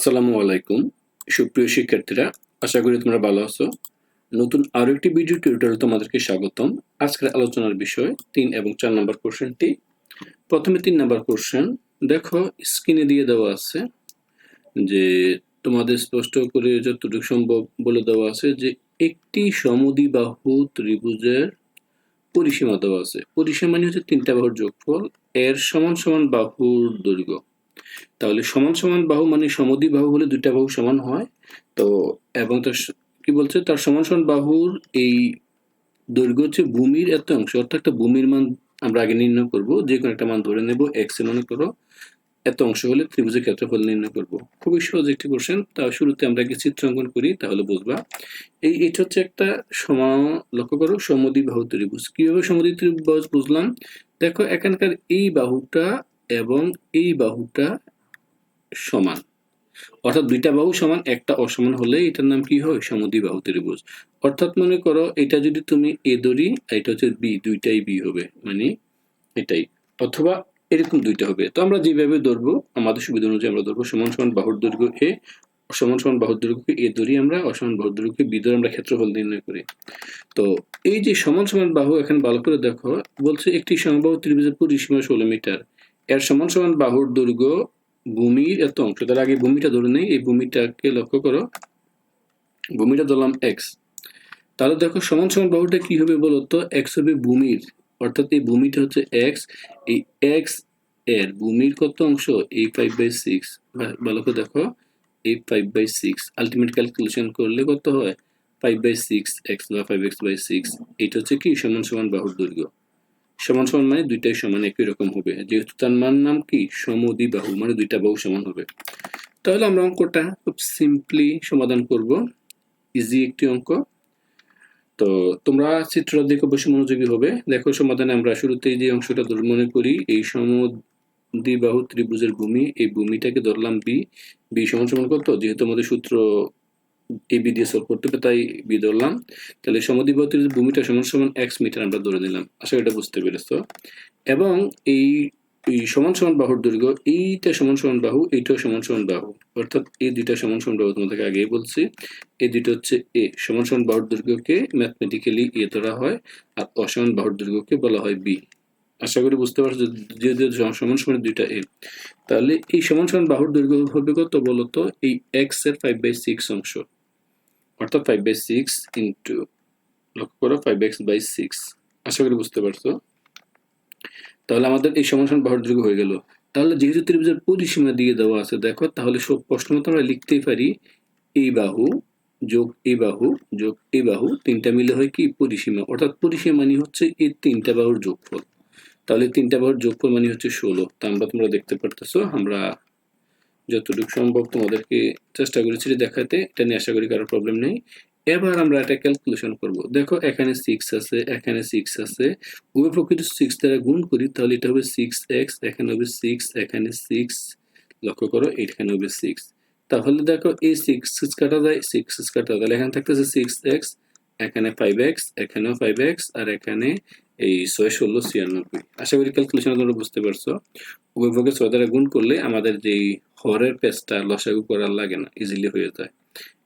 আসসালামু আলাইকুম। সুপ্রিয় শিক্ষার্থীরা, আশা করি তোমরা ভালো আছো। নতুন আরও একটি ভিডিও টিউটোরিয়াল তোমাদেরকে স্বাগতম। আজকের আলোচনার বিষয় তিন এবং চার নম্বর কোশ্চেনটি প্রথমে তিন নম্বর কোশ্চেন দেখো স্ক্রিনে দিয়ে দেওয়া আছে যে, তোমাদের স্পষ্ট করে যতটুকু সম্ভব বলে দেওয়া আছে যে, একটি সমদ্বিবাহু ত্রিভুজের পরিসীমা দেওয়া আছে। পরিসীমা মানে হচ্ছে তিনটা বাহুর যোগফল, এর সমান সমান বাহুর দৈর্ঘ্য। তাহলে সমান সমান বাহু মানে সমদ্বি বাহু হলে দুইটা বাহু সমান হয়। তো এবং তার কি বলছে? তার সমান সমান বাহুর এই দৈর্ঘ্য হচ্ছে ভূমির এত অংশ। অর্থাৎ একটা ভূমির মান আমরা আগে নির্ণয় করব। যে কোনো একটা মান ধরে নেব এক্স মনে করো, এত অংশ হলে ত্রিভুজের ক্ষেত্রফল নির্ণয় করব। খুবই সহজ একটি কোশ্চেন তা শুরুতে আমরা কি চিত্র অঙ্কন করি, তাহলে বুঝবা। এই, এটা হচ্ছে একটা সমা, লক্ষ্য করো, সমদ্বি বাহু ত্রিভুজ। কীভাবে সমদ্বি ত্রিভুজ বুঝলাম? দেখো, এখানকার এই বাহুটা এবং এই বাহুটা সমান। অর্থাৎ দুইটা বাহু সমান, একটা অসমান হলে এটার নাম কি হয়? সমদ্বিবাহু ত্রিভুজ। অর্থাৎ মনে করো, এটা যদি তুমি এ আর এটা হচ্ছে বি দুইটাই বি হবে। মানে এটাই। অথবা এরকম দুইটা হবে। তো আমরা যেভাবে ধরবো, আমাদের সুবিধা অনুযায়ী আমরা ধরবো, সমান সমান বাহুর দৈর্ঘ্য এ সমান সমান বাহুর দৈর্ঘ্যকে এ ধরি আমরা, অসমান বাহুর দৈর্ঘ্যকে বি ধরে আমরা ক্ষেত্রফল নির্ণয় করি। তো এই যে সমান সমান বাহু এখানে ভালো করে দেখো, বলছে একটি সমবাহু ত্রিভুজের পরিসীমা ষোলো মিটার। এর সমান সমান বাহুর দৈর্ঘ্য ভূমির এত অংশ। তার আগে ভূমিটা ধরে নেই, এই ভূমিটাকে লক্ষ্য করো। ভূমিটা ধরলাম এক্স তাহলে দেখো সমান সমান বাহুটা কি হবে বলতো? এক্স হবে ভূমির। অর্থাৎ এই ভূমিটা হচ্ছে এক্স এই এক্সের ভূমির কত অংশ? এই ফাইভ বাই সিক্স করে দেখো, এই five by six ultimate calculation করলে কত হয়? ফাইভ বাই সিক্স এক্স বা ফাইভ এক্স বাই সিক্স এটা হচ্ছে কি? সমান সমান বাহুর দৈর্ঘ্য সমান সমান মানে দুইটাই সমান, একই রকম হবে। যেহেতু তার মান নাম কি? সমদ্বি বাহু মানে দুইটা বাহু সমান হবে। তাহলে আমরা অঙ্কটা খুব সিম্পলি সমাধান করব। ইজি একটি অঙ্ক। তো তোমরা চিত্রটা দেখে অবশ্যই মনোযোগী হবে। দেখো, সমাধানে আমরা শুরুতেই যে অংশটা ধরে, মনে করি, এই সমদ্বিবাহু ত্রিভুজের ভূমি, এই ভূমিটাকে ধরলাম বি বি সমান সমান কত? যেহেতু আমাদের সূত্র এ বি দিয়ে সলভ করতে হবে, তাই বি ধরলাম। তাহলে সমদ্বিবাহু ভূমিটা সমান সমান এক্স মিটার আমরা ধরে নিলাম। আশা এটা বুঝতে পেরেছ। এবং এই এই সমান সমান বাহুর দৈর্ঘ্য, এইটা সমান সমান বাহু, এইটাও সমান সমান বাহু। অর্থাৎ এই দুইটা সমান সমান বাহু তোমাদেরকে আগেই বলছি। এই দুইটা হচ্ছে এ সমান সমান বাহুর দৈর্ঘ্যকে ম্যাথমেটিক্যালি এ ধরা হয়, আর অসমান বাহুর দৈর্ঘ্যকে বলা হয় বি আশা করি বুঝতে পারছ, যে সমান সমান দুইটা এ তাহলে এই সমান সমান বাহুর দৈর্ঘ্য হবে কত বলতো? এই এক্সের ফাইভ বাই সিক্স অংশ। অর্থাৎ ফাইভ বাই সিক্স ইন্টু লক্ষ্য করো ফাইভ এক্স বাই সিক্স আশা করি বুঝতে পারছ? তাহলে আমাদের এই বাহুর দৈর্ঘ্য হয়ে গেল। তাহলে যেহেতু ত্রিভুজের পরিসীমা দিয়ে দেওয়া আছে, দেখো, তাহলে সব প্রশ্ন মতো আমরা লিখতেই পারি, এই বাহু যোগ এই বাহু যোগ এই বাহু, তিনটা মিলে হয় কি? পরিসীমা। অর্থাৎ পরিসীমা মানে হচ্ছে এই তিনটা বাহুর যোগফল। তাহলে তিনটা বাহুর যোগফল মানে হচ্ছে ষোলো। তা আমরা তোমরা দেখতে পারতেছো, আমরা যতটুকু সম্ভব তোমাদেরকে চেষ্টা করেছি দেখাতে, এটা নিয়ে আশা করি কারও প্রবলেম নেই। এবার আমরা এটা ক্যালকুলেশন করব। দেখো, এখানে সিক্স আছে, এখানে সিক্স আছে। উভয় প্রকৃত সিক্স দ্বারা গুণ করি, তাহলে এটা হবে সিক্স এক্স এখানে হবে সিক্স এখানে সিক্স লক্ষ্য করো এখানে হবে সিক্স তাহলে দেখো, এই সিক্স সিক্স কাটা যায় সিক্স সিক্স কাটা তাহলে এখানে থাকতেছে সিক্স এক্স এখানে ফাইভ এক্স এখানেও ফাইভ এক্স আর এখানে এই ছয়, ষোলো, ছিয়ানব্বই। আশা করি ক্যালকুলেশন তোমরা বুঝতে পারছ। উভয় পক্ষে ছয় দ্বারা গুণ করলে আমাদের যেই হরের পেজটা লসাগু করার লাগে না ইজিলি হয়ে যায়।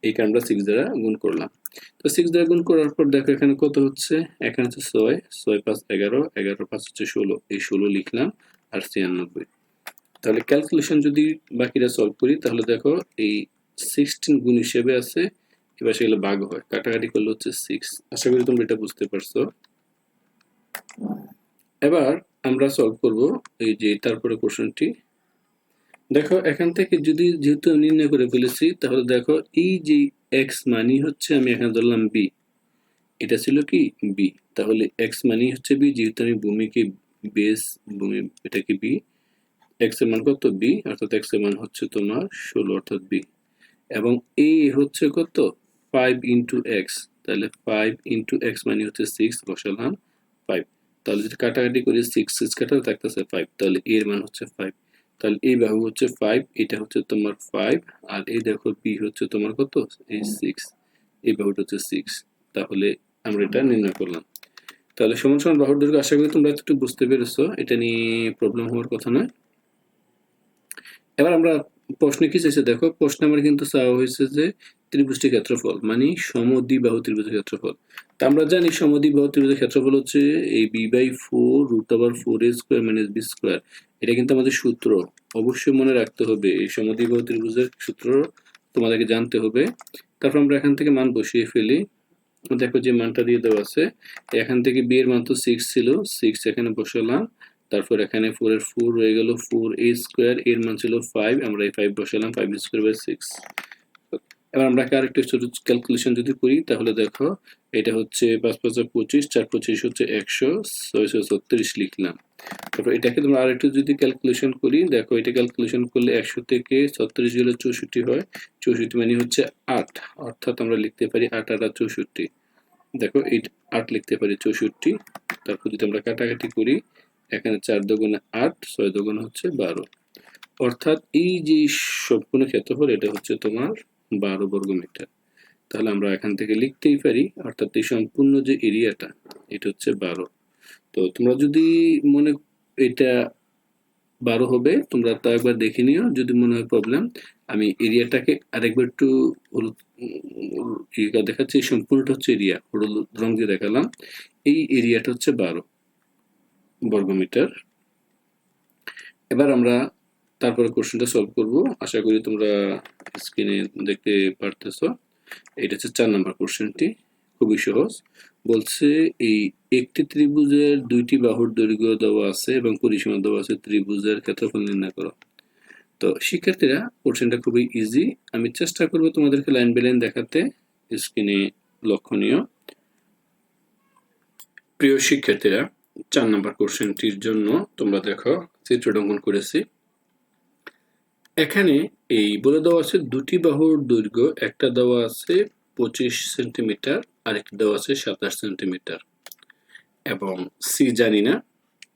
এই কারণে আমরা সিক্স দ্বারা গুণ করলাম। তো সিক্স দ্বারা গুণ করার পর দেখো এখানে কত হচ্ছে? এখানে হচ্ছে ছয় ছয় পাঁচ এগারো এগারো পাঁচ হচ্ছে ষোলো। এই ষোলো লিখলাম আর ছিয়ানব্বই। তাহলে ক্যালকুলেশন যদি বাকিরা সলভ করি, তাহলে দেখো এই সিক্সটিন গুণ হিসেবে আছে, এবার সেগুলো বাঘ হয়। কাটাকাটি করলে হচ্ছে সিক্স আশা করি তোমরা এটা বুঝতে পারছ। এবার আমরা সলভ করব এই যে, তারপরে কোশ্চেনটি দেখো, এখান থেকে যদি যেহেতু আমি নির্ণয় করে ফেলেছি, তাহলে দেখো, এই যে এক্স মানি হচ্ছে আমি এখানে ধরলাম বি এটা ছিল কি? বি তাহলে এক্স মানি হচ্ছে বি যেহেতু আমি ভূমিকে বেস ভূমি এটা কি বি এক্সের মান কত? বি অর্থাৎ এক্সের মান হচ্ছে তোমার ষোলো, অর্থাৎ বি এবং এ হচ্ছে কত? ফাইভ ইন্টু এক্স তাহলে ফাইভ ইন্টু এক্স মানে হচ্ছে সিক্স বসালাম ফাইভ তাহলে যদি কাটাকাটি করি সিক্স সিক্স কাটা থাকতেছে ফাইভ তাহলে এর মান হচ্ছে ফাইভ তাহলে এই বাহু হচ্ছে ফাইভ এটা হচ্ছে তোমার ফাইভ আর এই দেখো বি হচ্ছে তোমার কত? এই সিক্স এই বাহুটা হচ্ছে সিক্স তাহলে আমরা এটা নির্ণয় করলাম। তাহলে সমান সমান বাহুর দৈর্ঘ্য, আশা করি তোমরা একটু বুঝতে পেরেছ, এটা নিয়ে প্রবলেম হওয়ার কথা নয়। এবার আমরা প্রশ্নে কি চাইছে? দেখো, প্রশ্নে আমার কিন্তু চাওয়া হয়েছে যে ত্রিভুজটির ক্ষেত্রফল মানে সমদ্বিবাহু ত্রিভুজের ক্ষেত্রফল। তা আমরা জানি সমদ্বিবাহু ত্রিভুজের ক্ষেত্রফল হচ্ছে এই b by four root over four a square minus b square এটা কিন্তু আমাদের সূত্র। অবশ্যই মনে রাখতে হবে, এই সমদ্বিবাহু ত্রিভুজের সূত্র তোমাদেরকে জানতে হবে। তারপর আমরা এখান থেকে মান বসিয়ে ফেলি। দেখো যে মানটা দিয়ে দেওয়া আছে। এখান থেকে বি এর মান তো সিক্স ছিল। সিক্স এখানে বসালাম। তারপর এখানে ফোর এর ফোর রয়ে গেল। ফোর এ স্কোয়ার এর মান ছিল ফাইভ আমরা এই ফাইভ বসালাম ফাইভ স্কোয়ার বাই সিক্স এবার আমরা আরেকটু ছোট ক্যালকুলেশন যদি করি, তাহলে দেখো, এটা হচ্ছে পাঁচ পাঁচ পঁচিশ, চার পঁচিশ হচ্ছে একশো, ছয়শো ছত্রিশ লিখলাম। তারপর এটাকে তোমরা আরেকটু যদি ক্যালকুলেশন করি, দেখো, এটা ক্যালকুলেশন করলে একশো থেকে ছত্রিশ গেলে চৌষট্টি হয়। চৌষট্টি মানে হচ্ছে আট, অর্থাৎ আমরা লিখতে পারি আট আর চৌষট্টি। দেখো, এই আট লিখতে পারি চৌষট্টি। তারপর যদি আমরা কাটাকাটি করি, এখানে চার দোগুণে আট, ছয় দোগুণে হচ্ছে বারো। অর্থাৎ এই যে সম্পূর্ণ ক্ষেত্রফল, এটা হচ্ছে তোমার বারো বর্গ মিটার তাহলে আমরা এখান থেকে লিখতেই পারি, অর্থাৎ এই সম্পূর্ণ যে এরিয়াটা, এটা হচ্ছে বারো। তো তোমরা যদি মনে, এটা বারো হবে, তোমরা তা একবার দেখে নিও, যদি মনে হয় প্রবলেম আমি এরিয়াটাকে আরেকবার একটু হলুদ দেখাচ্ছি সম্পূর্ণটা হচ্ছে এরিয়া, হলুদ রং দিয়ে দেখালাম। এই এরিয়াটা হচ্ছে বারো বর্গমিটার। এবার আমরা তারপরে কোশ্চেনটা সলভ করব। আশা করি তোমরা স্ক্রিনে দেখতে পারতেছো। এটা হচ্ছে চার নম্বর কোশ্চেনটি, খুবই সহজ। বলছে, এই একটি ত্রিভুজের দুইটি বাহুর দৈর্ঘ্য দেওয়া আছে এবং পরিসীমা দেওয়া আছে ত্রিভুজের ক্ষেত্রফল নির্ণয় করো। তো শিক্ষার্থীরা, কোশ্চেনটা খুবই ইজি আমি চেষ্টা করব তোমাদেরকে লাইন বাই লাইন দেখাতে স্ক্রিনে লক্ষণীয়। প্রিয় শিক্ষার্থীরা, চার নম্বর কোশ্চেনটির জন্য তোমরা দেখো চিত্রটা অঙ্কন করেছি। এখানে এই বলে দেওয়া আছে দুটি বাহুর দৈর্ঘ্য, একটা দেওয়া আছে পঁচিশ সেন্টিমিটার, আরেকটি দেওয়া আছে সাতাশ সেন্টিমিটার। এবং সি জানি না,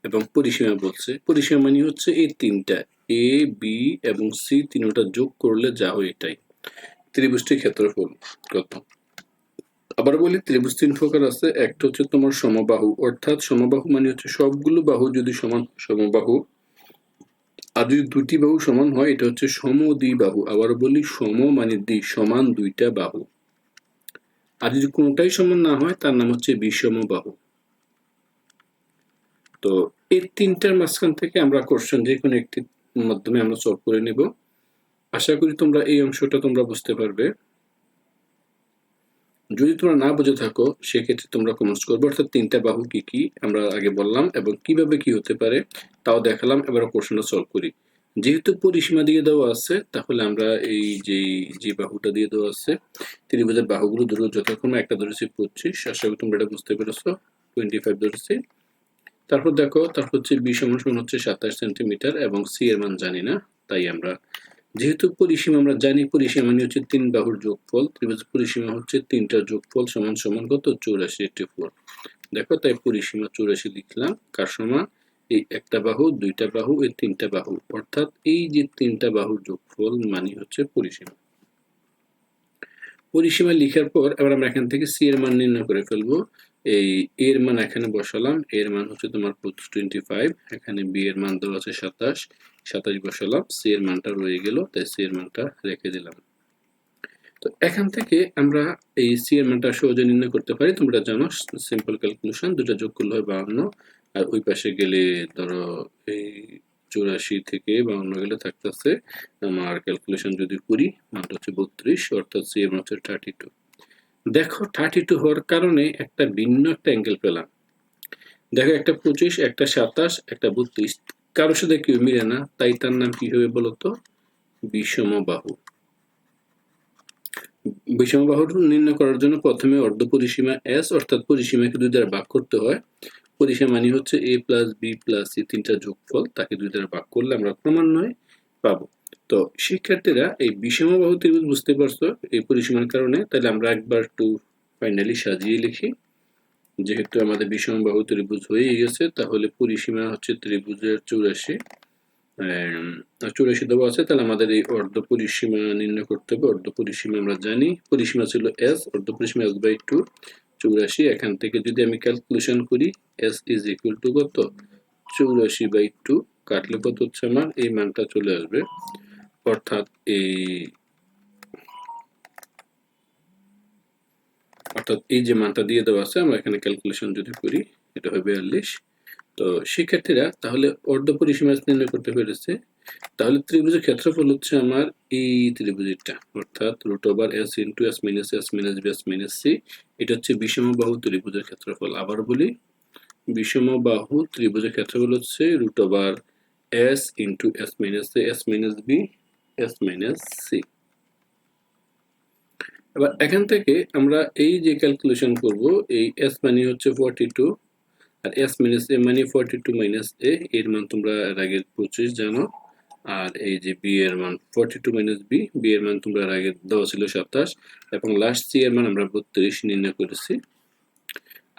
এবং পরিসীমা বলছে। পরিসীমা মানে হচ্ছে এই তিনটা, এ, বি এবং সি তিনটা যোগ করলে যা হয় এটাই। ত্রিভুজটির ক্ষেত্রফল কত? আবার বলি, ত্রিভুজ তিন প্রকার আছে। একটা হচ্ছে তোমার সমবাহু, অর্থাৎ সমবাহু মানে হচ্ছে সবগুলো বাহু যদি সমান সমবাহু আর যদি দুটি বাহু সমান হয়, এটা হচ্ছে সম দুই বাহু আবার বলি, সম মানে দ্বি সমান দুইটা বাহু। আর যদি কোনোটাই সমান না হয়, তার নাম হচ্ছে বিষম বাহু। তো এই তিনটার মাঝখান থেকে আমরা কোশ্চেন যে কোনো একটি মাধ্যমে আমরা সলভ করে নেব। আশা করি তোমরা এই অংশটা তোমরা বুঝতে পারবে। যদি তোমরা না বুঝে থাকো, সেক্ষেত্রে তোমরা কমেন্টস করবে। অর্থাৎ তিনটা বাহু কি কি আমরা আগে বললাম এবং কীভাবে কি হতে পারে তাও দেখালাম এবার কোশ্চেনটা সলভ করি। যেহেতু পরিসীমা দিয়ে দেওয়া আছে, তাহলে আমরা এই যে যে বাহুটা দিয়ে দেওয়া আছে, ত্রিভুজের বাহুগুলো ধরো যথাক্রমে একটা ধরেছি পঁচিশ, আশা করি তোমরা এটা বুঝতে পেরেছ টোয়েন্টি ফাইভ ধরেছি। তারপর দেখো, তারপর হচ্ছে বি সমান সমান হচ্ছে সাতাশ সেন্টিমিটার এবং সি এর মান জানি না, তাই আমরা যেহেতু পরিসীমা, আমরা জানি পরিসীমা মানে হচ্ছে তিন বাহুর যোগফল, ত্রিভুজ পরিসীমা হচ্ছে তিনটা যোগফল সমান সমান কত? চৌরাশি এইটি ফোর দেখো তাই পরিসীমা চৌরাশি লিখলাম, কার সমান? এই একটা বাহু, দুইটা বাহু, এই তিনটা বাহু। অর্থাৎ এই যে তিনটা বাহুর যোগফল মানে হচ্ছে পরিসীমা। পরিসীমা লিখার পর এবার আমরা এখান থেকে সি এর মান নির্ণয় করে ফেলব। এই এর মান এখানে বসালাম। এর মান হচ্ছে তোমার টোয়েন্টি ফাইভ এখানে বি এর মান দেওয়া আছে সাতাশ। সাতাশ বসালাম। সি এর মানটা রয়ে গেল, তাই সি এর মানটা রেখে দিলাম। তো এখান থেকে আমরা এই সি এর মানটা সহজে নির্ণয় করতে পারি। তোমরা জানো সিম্পল ক্যালকুলেশন দুটো যোগ করলে হয় বাহান্ন। আর ওই পাশে গেলে ধরো এই চৌরাশি থেকে বাউন্ন গেলে থাকতেছে আমার ক্যালকুলেশন যদি করি, মানটা হচ্ছে বত্রিশ, অর্থাৎ সি এর মান হচ্ছে থার্টি টু দেখো থার্টি টু হওয়ার কারণে একটা ভিন্ন একটা অ্যাঙ্গেল পেলাম। দেখো একটা পঁচিশ, একটা সাতাশ, একটা বত্রিশ, কারোর সাথে কেউ মিলে না, তাই তার নাম কি হবে বলতো? বিষমবাহু। বিষমবাহু নির্ণয় করার জন্য প্রথমে অর্ধ পরিসীমা এস অর্থাৎ পরিসীমাকে দুই দ্বারা ভাগ করতে হয়। পরিসীমা মানে হচ্ছে a plus b plus c তিনটা যোগফল, তাকে দুই দ্বারা ভাগ করলে আমরা ক্রমান্বয়ে পাবো। তো শিক্ষার্থীরা এই বিষমবাহু ত্রিভুজ বুঝতে পারছ এই পরিসীমার কারণে, তাহলে আমরা একবার একটু ফাইনালি সাজিয়ে লিখি। যেহেতু আমাদের বিষমবাহু ত্রিভুজ হয়ে গেছে, তাহলে পরিসীমা হচ্ছে ত্রিভুজের চৌরাশি। চৌরাশি দেওয়া আছে, তাহলে আমাদের এই অর্ধ পরিসীমা নির্ণয় করতে হবে। অর্ধ পরিসীমা আমরা জানি, পরিসীমা ছিল এস অর্ধ পরিসীমা এস বাই টু চৌরাশি, এখান থেকে যদি আমি ক্যালকুলেশন করি এস ইজ ইকুয়াল টু কত? চৌরাশি বাই টু কাটলে কত হচ্ছে আমার? এই মানটা চলে আসবে। অর্থাৎ এই অর্থাৎ এই যে মানটা দিয়ে দেওয়া আছে, আমরা এখানে ক্যালকুলেশন যদি করি, এটা হবে বিয়াল্লিশ। তো শিক্ষার্থীরা তাহলে অর্ধ পরিসীমা নির্ণয় করতে পেরেছে তাহলে ত্রিভুজের ক্ষেত্রফল হচ্ছে আমার এই ত্রিভুজেরটা অর্থাৎ root over s into s minus s minus b s minus c এটা হচ্ছে বিষমবাহু ত্রিভুজের ক্ষেত্রফল। আবার বলি বিষমবাহু ত্রিভুজের ক্ষেত্রফল হচ্ছে root over s into s minus a s minus b s minus c এবার এখান থেকে আমরা এই যে ক্যালকুলেশন করব, এই এস মানে হচ্ছে ফর্টি টু আর এস মাইনাস এ মানে ফর্টি টু মাইনাস এ এর মান তোমরা এর আগে পঁচিশ জানো। আর এই যে বি এর মান forty two minus b b এর মান তোমরা আগে দেওয়া ছিল সাতাশ, এবং লাস্ট সি এর মান আমরা বত্রিশ নির্ণয় করেছি।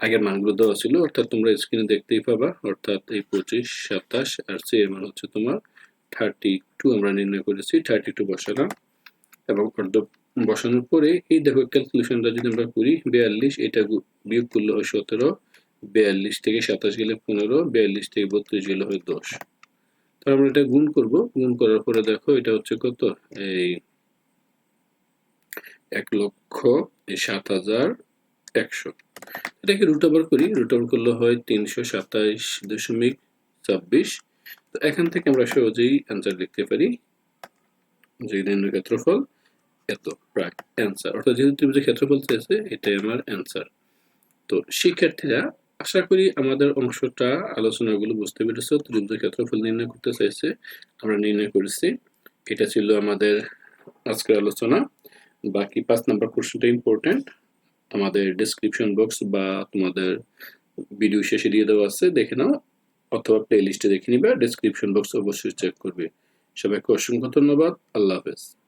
আগের মানগুলো দেওয়া ছিল, অর্থাৎ তোমরা স্ক্রিনে দেখতেই পাবা, অর্থাৎ এই পঁচিশ, সাতাশ, আর সি এর মান হচ্ছে তোমার থার্টি টু আমরা নির্ণয় করেছি থার্টি টু বসালাম। এবং অর্ধ বসানোর পরে, এই দেখো ক্যালকুলেশনটা যদি আমরা করি, বিয়াল্লিশ, এটা বিয়োগ করলে হয় সতেরো, বিয়াল্লিশ থেকে সাতাশ গেলে পনেরো, বিয়াল্লিশ থেকে বত্রিশ গেলে হয় দশ। তাহলে আমরা এটা গুণ করব। গুণ করার পরে দেখো এটা হচ্ছে কত? এই এক লক্ষ সাত হাজার একশো। এটাকে রুট ওভার করি। রুট ওভার করলে হয় তিনশো সাতাইশ দশমিক ছাব্বিশ। তো এখান থেকে আমরা সহজেই অ্যান্সার লিখতে পারি। যে ক্ষেত্রফল এত প্রায় অ্যান্সার অর্থাৎ যেহেতু ত্রিভুজের ক্ষেত্রফল চেয়েছে এটাই আমার অ্যান্সার তো শিক্ষার্থীরা আশা করি আমাদের অংশটা, আলোচনাগুলো বুঝতে পেরেছ। ত্রিভুজের ক্ষেত্রফল নির্ণয় করতে চাইছে, আমরা নির্ণয় করেছি। এটা ছিল আমাদের আজকের আলোচনা। বাকি পাঁচ নাম্বার কোশ্চেনটা ইম্পর্টেন্ট আমাদের ডেসক্রিপশন বক্স বা তোমাদের ভিডিও শেষে দিয়ে দেওয়া আছে, দেখে নাও। অথবা প্লে লিস্টে দেখে নিবে ডেসক্রিপশন বক্স অবশ্যই চেক করবে। সবাইকে অসংখ্য ধন্যবাদ। আল্লাহ হাফেজ।